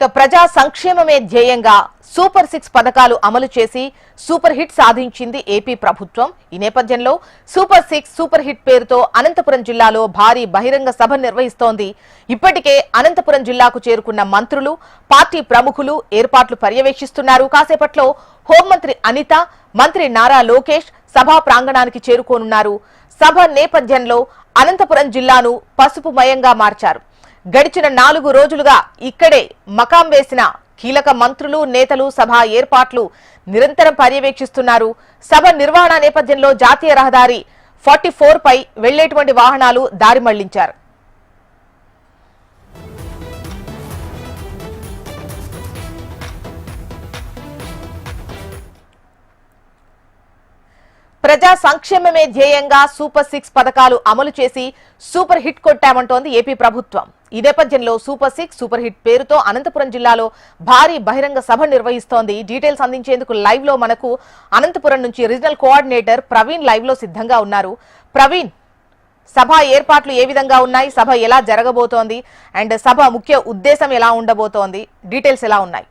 ఇక ప్రజా సంక్షేమమే ధ్యేయంగా సూపర్ సిక్స్ పథకాలు అమలు చేసి సూపర్ హిట్ సాధించింది ఏపీ ప్రభుత్వం. ఈ నేపథ్యంలో సూపర్ సిక్స్ సూపర్ హిట్ పేరుతో అనంతపురం జిల్లాలో భారీ బహిరంగ సభ నిర్వహిస్తోంది. ఇప్పటికే అనంతపురం జిల్లాకు చేరుకున్న మంత్రులు పార్టీ ప్రముఖులు ఏర్పాట్లు పర్యవేక్షిస్తున్నారు. కాసేపట్లో హోంమంత్రి అనిత మంత్రి నారా లోకేష్ సభా ప్రాంగణానికి చేరుకోనున్నారు. సభ నేపథ్యంలో అనంతపురం జిల్లాను పసుపుమయంగా మార్చారు. గడిచిన నాలుగు రోజులుగా ఇక్కడే మకాం వేసిన కీలక మంత్రులు నేతలు సభ ఏర్పాట్లు నిరంతరం పర్యవేక్షిస్తున్నారు. సభ నిర్వహణ నేపథ్యంలో జాతీయ రహదారి ఫార్టీ పై వెళ్ళేటువంటి వాహనాలు దారి మళ్ళించారు. ప్రజా సంక్షేమమే ధ్యేయంగా సూపర్ సిక్స్ పథకాలు అమలు చేసి సూపర్ హిట్ కొట్టామంటోంది ఏపీ ప్రభుత్వం. ఈ నేపథ్యంలో సూపర్ సిక్స్ సూపర్ హిట్ పేరుతో అనంతపురం జిల్లాలో భారీ బహిరంగ సభ నిర్వహిస్తోంది. డీటెయిల్స్ అందించేందుకు లైవ్లో మనకు అనంతపురం నుంచి రీజనల్ కోఆర్డినేటర్ ప్రవీణ్ లైవ్లో సిద్ధంగా ఉన్నారు. ప్రవీణ్ సభ ఏర్పాట్లు ఏ విధంగా ఉన్నాయి? సభ ఎలా జరగబోతోంది? అండ్ సభ ముఖ్య ఉద్దేశం ఎలా ఉండబోతోంది? డీటెయిల్స్ ఎలా ఉన్నాయి?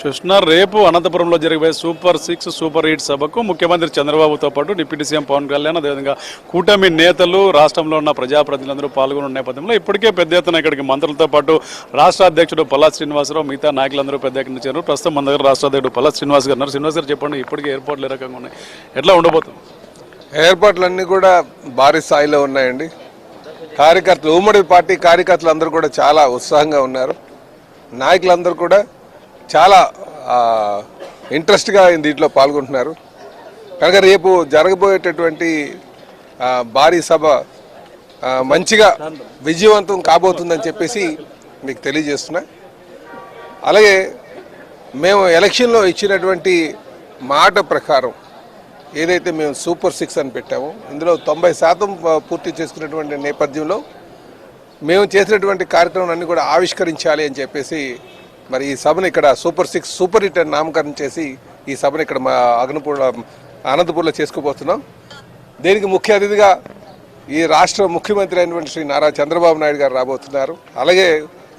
చూస్తున్నారు రేపు అనంతపురంలో జరిగే సూపర్ సిక్స్ సూపర్ ఎయిట్ సభకు ముఖ్యమంత్రి చంద్రబాబుతో పాటు డిప్యూటీ సీఎం పవన్ కళ్యాణ్ అదేవిధంగా కూటమి నేతలు రాష్ట్రంలో ఉన్న ప్రజాప్రతినిధులందరూ పాల్గొన్న నేపథ్యంలో ఇప్పటికే పెద్ద ఎత్తున ఇక్కడికి మంత్రులతో పాటు రాష్ట్ర అధ్యక్షుడు పల్లా శ్రీనివాసరావు మిగతా నాయకులందరూ పెద్ద ఎక్కడి చేరారు ప్రస్తుతం మన దగ్గర రాష్ట్ర అధ్యక్షుడు పల్లా శ్రీనివాస్ గారు శ్రీనివాస్ గారు చెప్పండి ఇప్పటికే ఏర్పాట్లు ఏ రకంగా ఉన్నాయి? ఎట్లా ఉండబోతుంది? ఏర్పాట్లన్నీ కూడా భారీ స్థాయిలో ఉన్నాయండి. కార్యకర్తలు ఉమ్మడి పార్టీ కార్యకర్తలు అందరూ కూడా చాలా ఉత్సాహంగా ఉన్నారు. నాయకులందరూ కూడా చాలా ఇంట్రెస్ట్గా దీంట్లో పాల్గొంటున్నారు. కనుక రేపు జరగబోయేటటువంటి భారీ సభ మంచిగా విజయవంతం కాబోతుందని చెప్పేసి మీకు తెలియజేస్తున్నా. అలాగే మేము ఎలక్షన్లో ఇచ్చినటువంటి మాట ప్రకారం ఏదైతే మేము సూపర్ సిక్స్ అని పెట్టామో ఇందులో తొంభై శాతం పూర్తి చేసుకున్నటువంటి నేపథ్యంలో మేము చేసినటువంటి కార్యక్రమాలన్నీ కూడా ఆవిష్కరించాలి అని చెప్పేసి మరి ఈ సభను ఇక్కడ సూపర్ సిక్స్ సూపర్ హిట్ అని నామకరణం చేసి ఈ సభను ఇక్కడ మా అగ్నపూర్ అనంతపూర్లో చేసుకోబోతున్నాం దీనికి ముఖ్య అతిథిగా ఈ రాష్ట్ర ముఖ్యమంత్రి అయినటువంటి శ్రీ నారా చంద్రబాబు నాయుడు గారు రాబోతున్నారు. అలాగే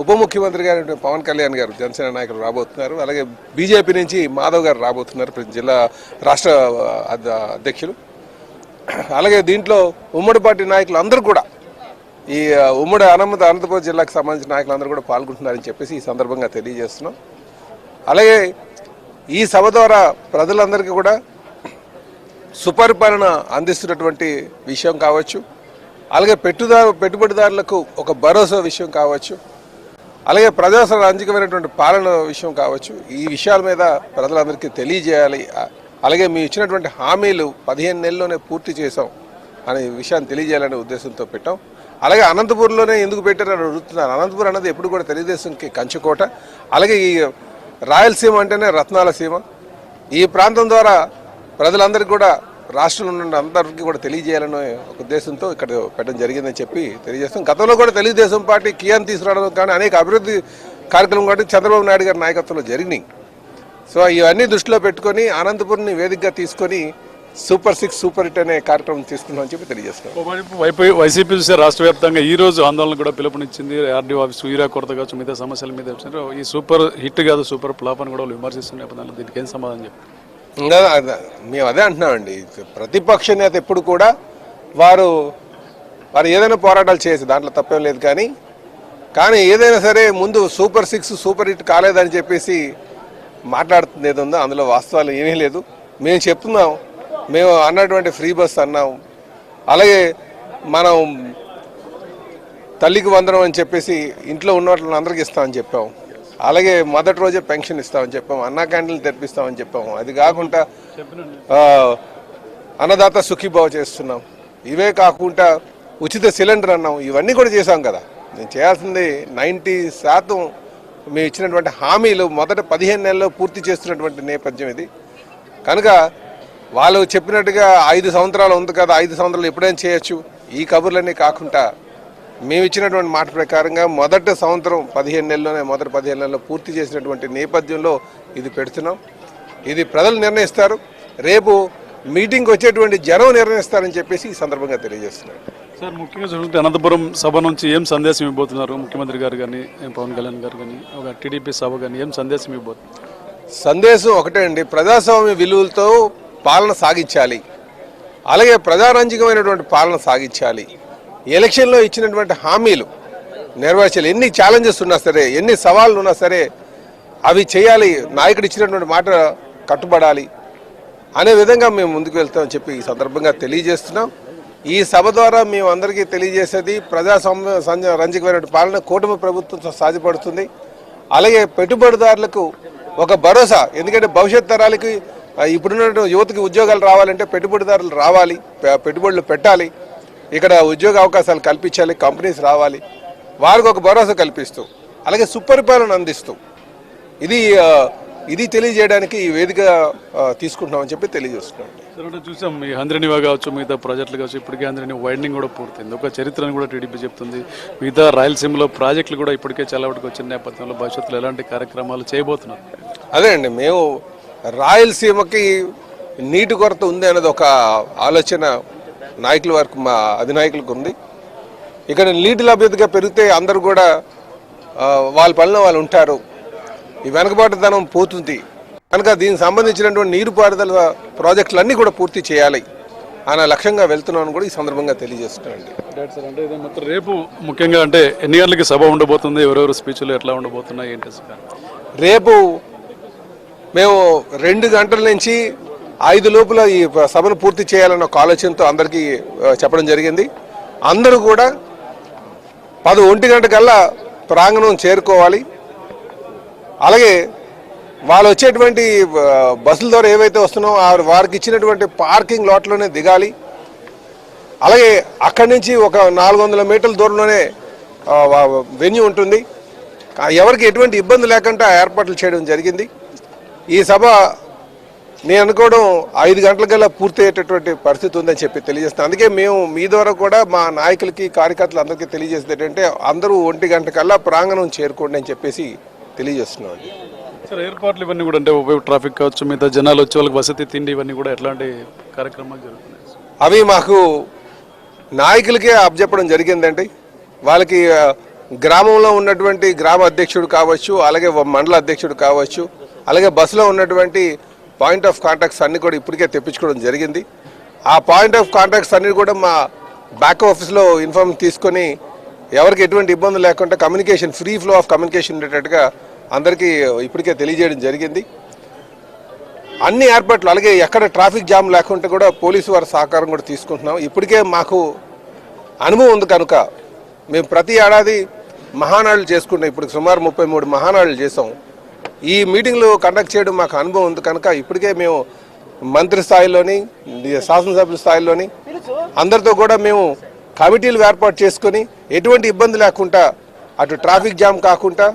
ఉప ముఖ్యమంత్రి గారు పవన్ కళ్యాణ్ గారు జనసేన నాయకులు రాబోతున్నారు. అలాగే బీజేపీ నుంచి మాధవ్ గారు రాబోతున్నారు ప్రతి జిల్లా రాష్ట్ర అధ్యక్షులు. అలాగే దీంట్లో ఉమ్మడి పార్టీ నాయకులు అందరూ కూడా ఈ ఉమ్మడి అనంత అనంతపురం జిల్లాకు సంబంధించిన నాయకులందరూ కూడా పాల్గొంటున్నారని చెప్పేసి ఈ సందర్భంగా తెలియజేస్తున్నాం. అలాగే ఈ సభ ద్వారా ప్రజలందరికీ కూడా సుపరిపాలన అందిస్తున్నటువంటి విషయం కావచ్చు అలాగే పెట్టుదారు పెట్టుబడిదారులకు ఒక భరోసా విషయం కావచ్చు అలాగే ప్రజాస్వామికమైనటువంటి పాలన విషయం కావచ్చు ఈ విషయాల మీద ప్రజలందరికీ తెలియజేయాలి. అలాగే మేము ఇచ్చినటువంటి హామీలు పదిహేను నెలల్లోనే పూర్తి చేసాం అనే విషయాన్ని తెలియజేయాలనే ఉద్దేశంతో పెట్టాం. అలాగే అనంతపురంలోనే ఎందుకు పెట్టారని అడుగుతున్నారు. అనంతపురం అనేది ఎప్పుడు కూడా తెలుగుదేశంకి కంచుకోట. అలాగే ఈ రాయలసీమ అంటేనే రత్నాల సీమ ఈ ప్రాంతం ద్వారా ప్రజలందరికీ కూడా రాష్ట్రంలో ఉన్న అందరికీ కూడా తెలియజేయాలనే ఒక ఉద్దేశంతో ఇక్కడ పెట్టడం జరిగిందని చెప్పి తెలియజేస్తాం. గతంలో కూడా తెలుగుదేశం పార్టీ కియాన్ తీసుకురావడం కానీ అనేక అభివృద్ధి కార్యక్రమం కాబట్టి చంద్రబాబు నాయుడు గారి నాయకత్వంలో జరిగినాయి. సో ఇవన్నీ దృష్టిలో పెట్టుకొని అనంతపురంని వేదికగా తీసుకొని సూపర్ సిక్స్ సూపర్ హిట్ అనే కార్యక్రమం తీసుకున్నామని చెప్పి తెలియజేస్తున్నాం. వైసీపీ చూస్తే రాష్ట్ర వ్యాప్తంగా ఈ రోజు ఆందోళన కూడా పిలుపునిచ్చింది. ఆర్డీఓ ఆఫీస్ యూరియా కొరత కావచ్చు మిగతా సమస్యల మీద. ఈ సూపర్ హిట్ కాదు సూపర్ ఫ్లాప్ అని కూడా వాళ్ళు విమర్శిస్తున్న నేపథ్యంలో దీనికి ఏం సమాధానం చెప్పి ఇంకా అద- మేము అదే అంటున్నామండి. ప్రతిపక్ష నేత ఎప్పుడు కూడా వారు వారు ఏదైనా పోరాటాలు చేయొచ్చు దాంట్లో తప్పేం లేదు కానీ కానీ ఏదైనా సరే ముందు సూపర్ సిక్స్ సూపర్ హిట్ కాలేదని చెప్పేసి మాట్లాడుతుంది ఏది ఉందో అందులో వాస్తవాలు ఏమీ లేదు. మేము చెప్తున్నాం మేము అన్నటువంటి ఫ్రీ బస్ అన్నాం. అలాగే మనం తల్లికి వందనం అని చెప్పేసి ఇంట్లో ఉన్న వాళ్ళని అందరికి ఇస్తామని చెప్పాం. అలాగే మొదటి రోజే పెన్షన్ ఇస్తామని చెప్పాం. అన్నా క్యాంటీన్లు తెప్పిస్తామని చెప్పాం. అది కాకుండా అన్నదాత సుఖీభావ చేస్తున్నాం. ఇవే కాకుండా ఉచిత సిలిండర్ అన్నాం. ఇవన్నీ కూడా చేశాం కదా. నేను చేయాల్సింది నైంటీ శాతం మేము ఇచ్చినటువంటి హామీలు మొదట పదిహేను నెలల్లో పూర్తి చేస్తున్నటువంటి నేపథ్యం ఇది. కనుక వాళ్ళు చెప్పినట్టుగా ఐదు సంవత్సరాలు ఉంది కదా ఐదు సంవత్సరాలు ఎప్పుడైనా చేయొచ్చు. ఈ కబుర్లన్నీ కాకుండా మేము ఇచ్చినటువంటి మాట ప్రకారంగా మొదటి సంవత్సరం పదిహేను నెలల్లోనే మొదటి పదిహేను నెలల్లో పూర్తి చేసినటువంటి నేపథ్యంలో ఇది పెడుతున్నాం. ఇది ప్రజలు నిర్ణయిస్తారు. రేపు మీటింగ్కి వచ్చేటువంటి జనం నిర్ణయిస్తారని చెప్పేసి ఈ సందర్భంగా తెలియజేస్తున్నాను సార్ ముఖ్యంగా చూసుకుంటే అనంతపురం సభ నుంచి ఏం సందేశం ఇవ్వబోతున్నారు? ముఖ్యమంత్రి గారు కానీ పవన్ కళ్యాణ్ గారు కానీ ఒక టీడీపీ సభ కానీ ఏం సందేశం ఇవ్వబోతున్నారు సందేశం ఒకటే అండి. ప్రజాస్వామ్య విలువలతో పాలన సాగించాలి. అలాగే ప్రజారంజకమైనటువంటి పాలన సాగించాలి. ఎలక్షన్లో ఇచ్చినటువంటి హామీలు నెరవేర్చాలి. ఎన్ని ఛాలెంజెస్ ఉన్నా సరే ఎన్ని సవాళ్ళు ఉన్నా సరే అవి చేయాలి. నాయకుడు ఇచ్చినటువంటి మాట కట్టుబడాలి. అనే విధంగా మేము ముందుకు వెళ్తామని చెప్పి ఈ సందర్భంగా తెలియజేస్తున్నాం. ఈ సభ ద్వారా మేము అందరికీ తెలియజేసేది ప్రజాస్వామ్య సంజ రంజకమైన పాలన కూటమి ప్రభుత్వం సాధ్యపడుతుంది. అలాగే పెట్టుబడిదారులకు ఒక భరోసా. ఎందుకంటే భవిష్యత్ తరాలకి ఇప్పుడున్న యువతకి ఉద్యోగాలు రావాలంటే పెట్టుబడిదారులు రావాలి పెట్టుబడులు పెట్టాలి. ఇక్కడ ఉద్యోగ అవకాశాలు కల్పించాలి కంపెనీస్ రావాలి. వారికి ఒక భరోసా కల్పిస్తూ అలాగే సుపరిపాలన అందిస్తూ. ఇది ఇది తెలియజేయడానికి ఈ వేదిక తీసుకుంటున్నామని చెప్పి తెలియజేస్తున్నాం. చూసాం ఈ హంద్రినివా కావచ్చు మిగతా ప్రాజెక్టులు కావచ్చు ఇప్పటికే హంద్రిని వైండింగ్ కూడా పూర్తయింది. ఒక చరిత్రను కూడా టీడీపీ చెప్తుంది. మిగతా రాయలసీమలో ప్రాజెక్టులు కూడా ఇప్పటికే చాలా వరకు వచ్చిన నేపథ్యంలో భవిష్యత్తులో ఎలాంటి కార్యక్రమాలు చేయబోతున్నారు? అదే అండి మేము రాయలసీమకి నీటి కొరత ఉంది అనేది ఒక ఆలోచన నాయకుల వరకు మా అధినాయకులకు ఉంది. ఇక్కడ నీటి లభ్యతగా పెరిగితే అందరూ కూడా వాళ్ళ పనిలో వాళ్ళు ఉంటారు. ఈ వెనకబాటుతనం పోతుంది. కనుక దీనికి సంబంధించినటువంటి నీరుపారుదల ప్రాజెక్టులన్నీ కూడా పూర్తి చేయాలి అనే లక్ష్యంగా వెళ్తున్నాను కూడా ఈ సందర్భంగా మొత్తం రేపు ముఖ్యంగా అంటే ఎన్ని గంటలకి సభ ఉండబోతుంది? ఎవరెవరు స్పీచ్లు ఎట్లా ఉండబోతున్నాయి? ఏంటి రేపు మేము రెండు గంటల నుంచి ఐదు లోపల ఈ సభను పూర్తి చేయాలన్న ఒక ఆలోచనతో అందరికీ చెప్పడం జరిగింది. అందరూ కూడా పది ఒంటి గంట కల్లా ప్రాంగణం చేరుకోవాలి. అలాగే వాళ్ళు వచ్చేటువంటి బస్సుల ద్వారా ఏవైతే వస్తున్నామో వారికి ఇచ్చినటువంటి పార్కింగ్ లాట్లోనే దిగాలి. అలాగే అక్కడి నుంచి ఒక నాలుగు వందల మీటర్ల దూరంలోనే వెన్యూ ఉంటుంది. ఎవరికి ఎటువంటి ఇబ్బంది లేకుండా ఏర్పాట్లు చేయడం జరిగింది. ఈ సభ నేను అనుకోవడం ఐదు గంటలకల్లా పూర్తి అయ్యేటటువంటి పరిస్థితి ఉందని చెప్పి తెలియజేస్తాను అందుకే మేము మీ ద్వారా కూడా మా నాయకులకి కార్యకర్తలు అందరికీ తెలియజేసేది ఏంటంటే అందరూ ఒంటి గంట కల్లా ప్రాంగణం చేరుకోండి అని చెప్పేసి తెలియజేస్తున్నాం అండి. సార్ ఏర్పాట్లు ఇవన్నీ కూడా అంటే ఉపయోగ ట్రాఫిక్ కావచ్చు మిగతా జనాలు వచ్చే వాళ్ళకి వసతి తిండి ఇవన్నీ కూడా ఎట్లాంటి కార్యక్రమాలు జరుగుతున్నాయి? అవి మాకు నాయకులకే అప్పచెప్పడం జరిగిందండి. వాళ్ళకి గ్రామంలో ఉన్నటువంటి గ్రామ అధ్యక్షుడు కావచ్చు అలాగే మండల అధ్యక్షుడు కావచ్చు అలాగే బస్సులో ఉన్నటువంటి పాయింట్ ఆఫ్ కాంటాక్ట్స్ అన్ని కూడా ఇప్పటికే తెప్పించుకోవడం జరిగింది. ఆ పాయింట్ ఆఫ్ కాంటాక్ట్స్ అన్ని కూడా మా బ్యాక్ ఆఫీస్లో ఇన్ఫార్మ్ తీసుకొని ఎవరికి ఎటువంటి ఇబ్బంది లేకుండా communication free flow of communication ఉండేటట్టుగా అందరికీ ఇప్పటికే తెలియజేయడం జరిగింది. అన్ని ఏర్పాట్లు అలాగే ఎక్కడ ట్రాఫిక్ జామ్ లేకుండా కూడా పోలీసు వారి సహకారం కూడా తీసుకుంటున్నాం. ఇప్పటికే మాకు అనుభవం ఉంది కనుక మేము ప్రతి ఏడాది మహానాడులు చేసుకుంటాం. ఇప్పుడు సుమారు ముప్పై మూడు మహానాడులు చేసాం. ఈ మీటింగ్లు కండక్ట్ చేయడం మాకు అనుభవం ఉంది కనుక ఇప్పటికే మేము మంత్రి స్థాయిలోని శాసనసభ్యుల స్థాయిలోని అందరితో కూడా మేము కమిటీలు ఏర్పాటు చేసుకొని ఎటువంటి ఇబ్బంది లేకుండా అటు ట్రాఫిక్ జామ్ కాకుండా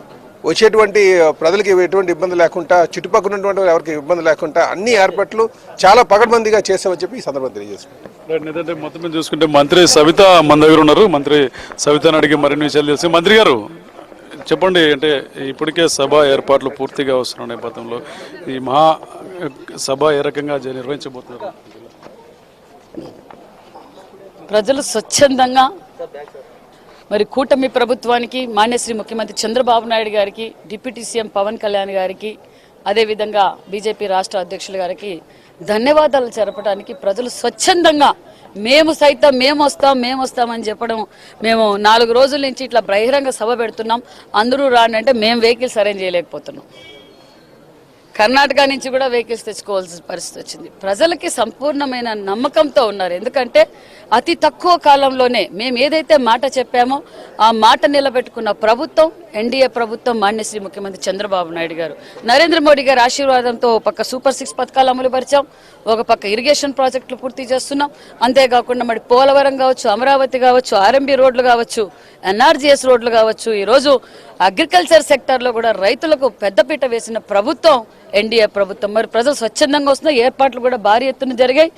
వచ్చేటువంటి ప్రజలకి ఎటువంటి ఇబ్బంది లేకుండా చుట్టుపక్కల ఉన్నటువంటి ఎవరికి ఇబ్బంది లేకుండా అన్ని ఏర్పాట్లు చాలా పగడ్బందీగా చేసామని చెప్పి ఈ సందర్భంగా తెలియజేసుకుంటాం మొత్తం చూసుకుంటే మంత్రి సవిత మన దగ్గర ఉన్నారు. మంత్రి సవితను అడిగి మరిన్ని విషయాలు తెలిసి. మంత్రి గారు చెప్పండి అంటే ఇప్పటికే సభ ఏర్పాట్లు పూర్తిగా వస్తున్న నేపథ్యంలో ఈ మహా సభ ఏ రకంగా నిర్వహించబోతున్నారు? ప్రజలు స్వచ్ఛందంగా మరి కూటమి ప్రభుత్వానికి మాన్యశ్రీ ముఖ్యమంత్రి చంద్రబాబు నాయుడు గారికి డిప్యూటీ సీఎం పవన్ కళ్యాణ్ గారికి అదేవిధంగా బీజేపీ రాష్ట్ర అధ్యక్షుల గారికి ధన్యవాదాలు జరపడానికి ప్రజలు స్వచ్ఛందంగా మేము సైతం మేము వస్తాం మేము వస్తామని చెప్పడం మేము నాలుగు రోజుల నుంచి ఇట్లా బహిరంగ సభ పెడుతున్నాం. అందరూ రాండి అంటే మేము వెహికల్స్ అరేంజ్ చేయలేకపోతున్నాం. కర్ణాటక నుంచి కూడా వెహికల్స్ తెచ్చుకోవాల్సిన పరిస్థితి వచ్చింది. ప్రజలకి సంపూర్ణమైన నమ్మకంతో ఉన్నారు. ఎందుకంటే అతి తక్కువ కాలంలోనే మేము ఏదైతే మాట చెప్పామో ఆ మాట నిలబెట్టుకున్న ప్రభుత్వం ఎన్డీఏ ప్రభుత్వం మాన్యశ్రీ ముఖ్యమంత్రి చంద్రబాబు నాయుడు గారు. నరేంద్ర మోడీ గారి ఆశీర్వాదంతో ఒక పక్క సూపర్ సిక్స్ పథకాలు అమలు పరిచాం. ఒక పక్క ఇరిగేషన్ ప్రాజెక్టులు పూర్తి చేస్తున్నాం. అంతేకాకుండా మరి పోలవరం కావచ్చు అమరావతి కావచ్చు ఆర్ఎంబి రోడ్లు కావచ్చు ఎన్ఆర్జీఎస్ రోడ్లు కావచ్చు ఈరోజు అగ్రికల్చర్ సెక్టార్లో కూడా రైతులకు పెద్దపీట వేసిన ప్రభుత్వం ఎన్డీఏ ప్రభుత్వం. మరి ప్రజలు స్వచ్ఛందంగా వస్తున్న ఏర్పాట్లు కూడా భారీ ఎత్తున జరిగాయి.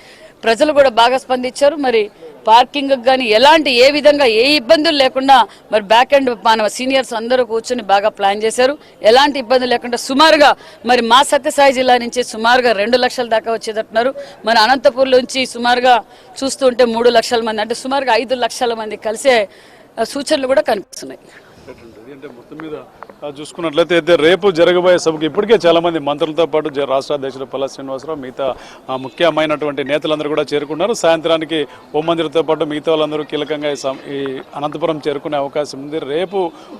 ప్రజలు కూడా బాగా స్పందించారు. మరి పార్కింగ్ కానీ ఎలాంటి ఏ విధంగా ఏ ఇబ్బందులు లేకుండా మరి బ్యాక్ అండ్ మన సీనియర్స్ అందరూ కూర్చొని బాగా ప్లాన్ చేశారు. ఎలాంటి ఇబ్బందులు లేకుండా సుమారుగా మరి మా సత్యసాయి జిల్లా నుంచి సుమారుగా రెండు లక్షల దాకా వచ్చేటట్టున్నారు. మన అనంతపూర్ నుంచి సుమారుగా చూస్తుంటే మూడు లక్షల మంది అంటే సుమారుగా ఐదు లక్షల మంది కలిసే సూచనలు కూడా కనిపిస్తున్నాయి. ఏంటంటే మొత్తం మీద చూసుకున్నట్లయితే అయితే రేపు జరగబోయే సభకు ఇప్పటికే చాలా మంది మంత్రులతో పాటు రాష్ట్ర అధ్యక్షుడు పల్లా శ్రీనివాసరావు మిగతా ముఖ్యమైనటువంటి నేతలందరూ కూడా చేరుకున్నారు. సాయంత్రానికి హోం పాటు మిగతా వాళ్ళందరూ కీలకంగా ఈ అనంతపురం చేరుకునే అవకాశం ఉంది. రేపు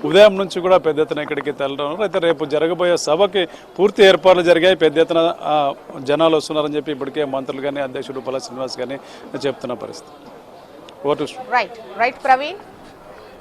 ఉదయం నుంచి కూడా పెద్ద ఎత్తున ఇక్కడికి తెల్లడం. అయితే రేపు జరగబోయే సభకి పూర్తి ఏర్పాట్లు జరిగాయి. పెద్ద ఎత్తున జనాలు వస్తున్నారని చెప్పి ఇప్పటికే మంత్రులు కానీ అధ్యక్షుడు పల్లా శ్రీనివాస్ కానీ చెప్తున్న పరిస్థితి. Vote right right Praveen